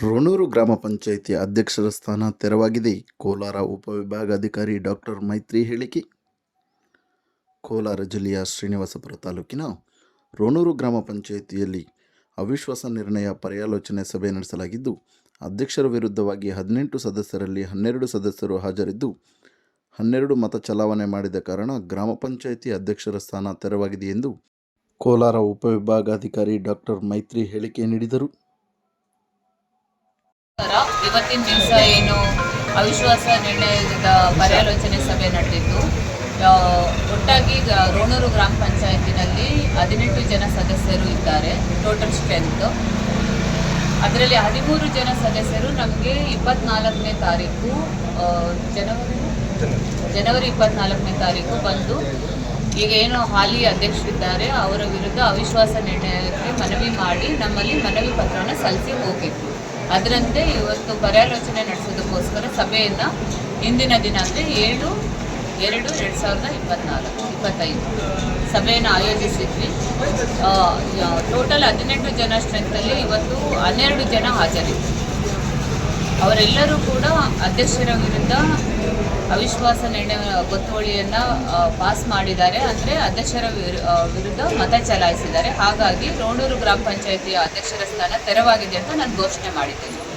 ರೋಣೂರು ಗ್ರಾಮ ಪಂಚಾಯಿತಿ ಅಧ್ಯಕ್ಷರ ಸ್ಥಾನ ತೆರವಾಗಿದೆ. ಕೋಲಾರ ಉಪವಿಭಾಗಾಧಿಕಾರಿ ಡಾಕ್ಟರ್ ಮೈತ್ರಿ ಹೇಳಿಕೆ. ಕೋಲಾರ ಜಿಲ್ಲೆಯ ಶ್ರೀನಿವಾಸಪುರ ತಾಲೂಕಿನ ರೋಣೂರು ಗ್ರಾಮ ಪಂಚಾಯಿತಿಯಲ್ಲಿ ಅವಿಶ್ವಾಸ ನಿರ್ಣಯ ಪರ್ಯಾಲೋಚನೆ ಸಭೆ ನಡೆಸಲಾಗಿದ್ದು, ಅಧ್ಯಕ್ಷರ ವಿರುದ್ಧವಾಗಿ ಹದಿನೆಂಟು ಸದಸ್ಯರಲ್ಲಿ ಹನ್ನೆರಡು ಸದಸ್ಯರು ಹಾಜರಿದ್ದು, ಹನ್ನೆರಡು ಮತ ಚಲಾವಣೆ ಮಾಡಿದ ಕಾರಣ ಗ್ರಾಮ ಪಂಚಾಯಿತಿ ಅಧ್ಯಕ್ಷರ ಸ್ಥಾನ ತೆರವಾಗಿದೆ ಎಂದು ಕೋಲಾರ ಉಪವಿಭಾಗಾಧಿಕಾರಿ ಡಾಕ್ಟರ್ ಮೈತ್ರಿ ಹೇಳಿಕೆ ನೀಡಿದರು. ಇವತ್ತಿನ ದಿವಸ ಏನು ಅವಿಶ್ವಾಸ ನಿರ್ಣಯದ ಪರ್ಯಾಲೋಚನೆ ಸಭೆ ನಡೆದಿದ್ದು ಒಟ್ಟಾಗಿ ರೋಣೂರು ಗ್ರಾಮ ಪಂಚಾಯತಿನಲ್ಲಿ ಹದಿನೆಂಟು ಜನ ಸದಸ್ಯರು ಇದ್ದಾರೆ ಟೋಟಲ್ ಸ್ಟ್ರೆಂತ್ ಅದರಲ್ಲಿ ಹದಿಮೂರು ಜನ ಸದಸ್ಯರು ನಮಗೆ ಇಪ್ಪತ್ನಾಲ್ಕನೇ ತಾರೀಕು ಜನವರಿ? ಜನವರಿ ಇಪ್ಪತ್ನಾಲ್ಕನೇ ತಾರೀಕು ಬಂದು, ಈಗ ಏನು ಹಾಲಿ ಅಧ್ಯಕ್ಷರಿದ್ದಾರೆ, ಅವರ ವಿರುದ್ಧ ಅವಿಶ್ವಾಸ ನಿರ್ಣಯಕ್ಕೆ ಮನವಿ ಮಾಡಿ ನಮ್ಮಲ್ಲಿ ಮನವಿ ಪತ್ರವನ್ನು ಸಲ್ಲಿಸಿ ಹೋಗಿದ್ರು ಅದರಂತೆ ಇವತ್ತು ಪರ್ಯಾಲೋಚನೆ ನಡೆಸೋದಕ್ಕೋಸ್ಕರ ಸಭೆಯನ್ನು ಇಂದಿನ ದಿನ ಅಂದರೆ ಏಳು, ಎರಡು ಎರಡು ಸಾವಿರದ ಇಪ್ಪತ್ನಾಲ್ಕು, ಇಪ್ಪತ್ತೈದು ಸಭೆಯನ್ನು ಆಯೋಜಿಸಿದ್ವಿ. ಟೋಟಲ್ ಹದಿನೆಂಟು ಜನ ಸ್ಟ್ರೆಂತಲ್ಲಿ ಇವತ್ತು ಹನ್ನೆರಡು ಜನ ಹಾಜರಿದ್ದರು ಅವರೆಲ್ಲರೂ ಕೂಡ ಅಧ್ಯಕ್ಷರ ವಿರುದ್ಧ ಅವಿಶ್ವಾಸ ನಿರ್ಣಯ, ಗೊತ್ತುವಳಿಯನ್ನು ಪಾಸ್ ಮಾಡಿದ್ದಾರೆ. ಅಂದರೆ ಅಧ್ಯಕ್ಷರ ವಿರು- ವಿರುದ್ಧ ಮತ ಚಲಾಯಿಸಿದ್ದಾರೆ. ಹಾಗಾಗಿ ರೋಣೂರು ಗ್ರಾಮ ಪಂಚಾಯಿತಿಯ ಅಧ್ಯಕ್ಷರ ಸ್ಥಾನ ತೆರವಾಗಿದೆ ಅಂತ ನಾನು ಘೋಷಣೆ ಮಾಡಿದ್ದೇನೆ.